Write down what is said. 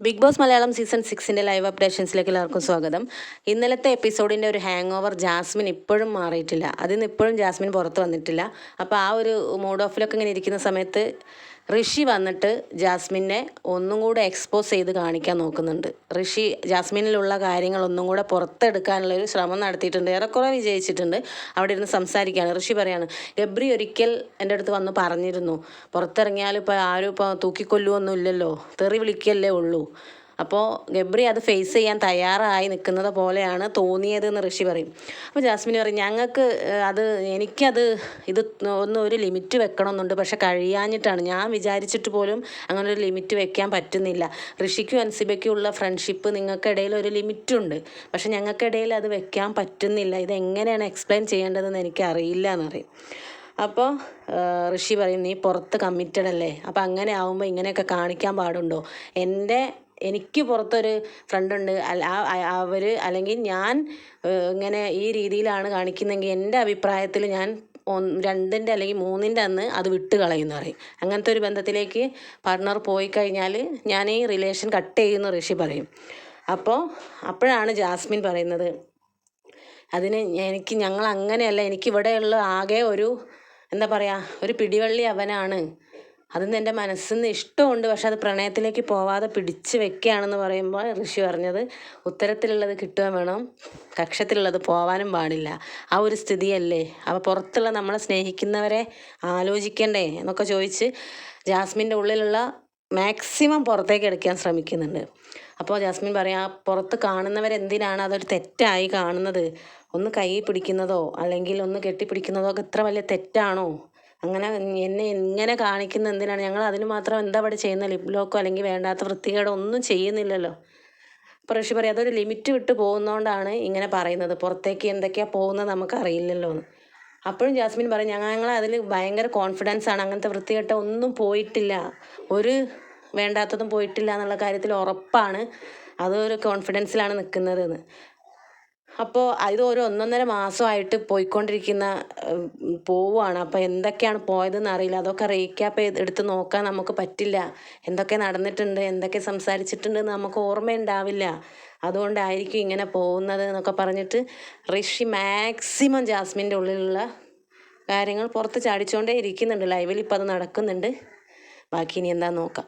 Big Boss Malayalam season സിക്സിന്റെ live അപ്ഡേഷൻസിലേക്ക് എല്ലാവർക്കും സ്വാഗതം. ഇന്നലത്തെ എപ്പിസോഡിന്റെ ഒരു ഹാങ് ഓവർ ജാസ്മിൻ ഇപ്പോഴും മാറിയിട്ടില്ല. അതിൽ നിന്ന് ഇപ്പോഴും ജാസ്മിൻ പുറത്ത് വന്നിട്ടില്ല. അപ്പോൾ ആ ഒരു മൂഡ് ഓഫിലൊക്കെ ഇങ്ങനെ ഇരിക്കുന്ന സമയത്ത് ഋഷി വന്നിട്ട് ജാസ്മിനെ ഒന്നും കൂടെ എക്സ്പോസ് ചെയ്ത് കാണിക്കാൻ നോക്കുന്നുണ്ട്. ഋഷി ജാസ്മിനിലുള്ള കാര്യങ്ങൾ ഒന്നും കൂടെ പുറത്തെടുക്കാനുള്ള ഒരു ശ്രമം നടത്തിയിട്ടുണ്ട്. ഏറെക്കുറെ വിജയിച്ചിട്ടുണ്ട്. അവിടെ ഇരുന്ന് സംസാരിക്കുകയാണ്. ഋഷി പറയാണ് ഗബ്രി ഒരിക്കൽ എന്റെ അടുത്ത് വന്ന് പറഞ്ഞിരുന്നു പുറത്തിറങ്ങിയാൽ ഇപ്പോൾ ആരും ഇപ്പോൾ തൂക്കിക്കൊല്ലുമൊന്നും ഇല്ലല്ലോ തെറി വിളിക്കല്ലേ ഉള്ളൂ. അപ്പോൾ ഗബ്രി അത് ഫേസ് ചെയ്യാൻ തയ്യാറായി നിൽക്കുന്നത് പോലെയാണ് തോന്നിയതെന്ന് ഋഷി പറയും. അപ്പോൾ ജാസ്മിൻ പറയും ഞങ്ങൾക്ക് അത് എനിക്കത് ഇത് ഒന്നും ഒരു ലിമിറ്റ് വെക്കണമെന്നുണ്ട് പക്ഷെ കഴിയാഞ്ഞിട്ടാണ്. ഞാൻ വിചാരിച്ചിട്ട് പോലും അങ്ങനെ ഒരു ലിമിറ്റ് വെക്കാൻ പറ്റുന്നില്ല. ഋഷിക്കും അൻസിബയ്ക്കും ഉള്ള ഫ്രണ്ട്ഷിപ്പ് നിങ്ങൾക്കിടയിൽ ഒരു ലിമിറ്റുണ്ട് പക്ഷെ ഞങ്ങൾക്കിടയിൽ അത് വെക്കാൻ പറ്റുന്നില്ല. ഇത് എങ്ങനെയാണ് എക്സ്പ്ലെയിൻ ചെയ്യേണ്ടതെന്ന് എനിക്ക് അറിയില്ല എന്ന് പറയും. അപ്പോൾ ഋഷി പറയും നീ പുറത്ത് കമ്മിറ്റഡ് അല്ലേ? അപ്പോൾ അങ്ങനെ ആവുമ്പോൾ ഇങ്ങനെയൊക്കെ കാണിക്കാൻ പാടുണ്ടോ? എന്റെ എനിക്ക് പുറത്തൊരു ഫ്രണ്ട് ഉണ്ട്. അവർ അല്ലെങ്കിൽ ഞാൻ ഇങ്ങനെ ഈ രീതിയിലാണ് കാണിക്കുന്നതെങ്കിൽ എന്റെ അഭിപ്രായത്തിൽ ഞാൻ രണ്ടിന്റെ അല്ലെങ്കിൽ മൂന്നിന്റെ അന്ന് അത് വിട്ട് കളയുന്നു പറയും. അങ്ങനത്തെ ഒരു ബന്ധത്തിലേക്ക് പാർട്ട്ണർ പോയി കഴിഞ്ഞാൽ ഞാൻ ഈ റിലേഷൻ കട്ട് ചെയ്യുന്ന ഋഷി പറയും. അപ്പോൾ അപ്പോഴാണ് ജാസ്മിൻ പറയുന്നത് അതിന് എനിക്ക് ഞങ്ങൾ അങ്ങനെയല്ല എനിക്കിവിടെയുള്ള ആകെ ഒരു എന്താ പറയുക ഒരു പിടിവള്ളി അവനാണ്. അതിന്ന് എന്റെ മനസ്സിൽ നിന്ന് ഇഷ്ടമുണ്ട്. പക്ഷെ അത് പ്രണയത്തിലേക്ക് പോവാതെ പിടിച്ച് വെക്കുകയാണെന്ന് പറയുമ്പോൾ ഋഷി പറഞ്ഞത് ഉത്തരത്തിലുള്ളത് കിട്ടുകയും വേണം കക്ഷത്തിലുള്ളത് പോവാനും പാടില്ല. ആ ഒരു സ്ഥിതിയല്ലേ? അപ്പോൾ പുറത്തുള്ള നമ്മളെ സ്നേഹിക്കുന്നവരെ ആലോചിക്കണ്ടേ എന്നൊക്കെ ചോദിച്ച് ജാസ്മിന്റെ ഉള്ളിലുള്ള മാക്സിമം പുറത്തേക്ക് എടുക്കാൻ ശ്രമിക്കുന്നുണ്ട്. അപ്പോൾ ജാസ്മിൻ പറയാം ആ പുറത്ത് കാണുന്നവരെന്തിനാണ് അതൊരു തെറ്റായി കാണുന്നത്? ഒന്ന് കൈ പിടിക്കുന്നതോ അല്ലെങ്കിൽ ഒന്ന് കെട്ടിപ്പിടിക്കുന്നതോ ഒക്കെ ഇത്ര വലിയ തെറ്റാണോ? അങ്ങനെ എന്നെ ഇങ്ങനെ കാണിക്കുന്ന എന്തിനാണ്? ഞങ്ങൾ അതിന് മാത്രം എന്താ ഇവിടെ ചെയ്യുന്ന ലിപ് ലോക്കോ അല്ലെങ്കിൽ വേണ്ടാത്ത വൃത്തികേടോ ഒന്നും ചെയ്യുന്നില്ലല്ലോ. അപ്പോൾ ഋഷി പറയും അതൊരു ലിമിറ്റ് വിട്ട് പോകുന്നതുകൊണ്ടാണ് ഇങ്ങനെ പറയുന്നത്. പുറത്തേക്ക് എന്തൊക്കെയാണ് പോകുന്നത് നമുക്കറിയില്ലല്ലോ എന്ന്. അപ്പോഴും ജാസ്മിൻ പറയും ഞങ്ങൾ അതിൽ ഭയങ്കര കോൺഫിഡൻസ് ആണ്. അങ്ങനത്തെ വൃത്തികെട്ട ഒന്നും പോയിട്ടില്ല. ഒരു വേണ്ടാത്തതും പോയിട്ടില്ല എന്നുള്ള കാര്യത്തിൽ ഉറപ്പാണ്. അതൊരു കോൺഫിഡൻസിലാണ് നിൽക്കുന്നതെന്ന്. അപ്പോൾ ഇത് ഒരു ഒന്നൊന്നര മാസമായിട്ട് പോയിക്കൊണ്ടിരിക്കുന്ന പോവുകയാണ് അപ്പോൾ എന്തൊക്കെയാണ് പോയതെന്ന് അറിയില്ല. അതൊക്കെ റീക്യാപ്പ് ചെയ്ത് എടുത്ത് നോക്കാൻ നമുക്ക് പറ്റില്ല. എന്തൊക്കെ നടന്നിട്ടുണ്ട് എന്തൊക്കെ സംസാരിച്ചിട്ടുണ്ട് എന്ന് നമുക്ക് ഓർമ്മയുണ്ടാവില്ല. അതുകൊണ്ടായിരിക്കും ഇങ്ങനെ പോകുന്നത് എന്നൊക്കെ പറഞ്ഞിട്ട് ഋഷി മാക്സിമം ജാസ്മിന്റെ ഉള്ളിലുള്ള കാര്യങ്ങൾ പുറത്ത് ചാടിച്ചുകൊണ്ടേ ഇരിക്കുന്നുണ്ട്. ലൈവിൽ ഇപ്പോൾ അത് നടക്കുന്നുണ്ട്. ബാക്കി ഇനി എന്താ നോക്കാം.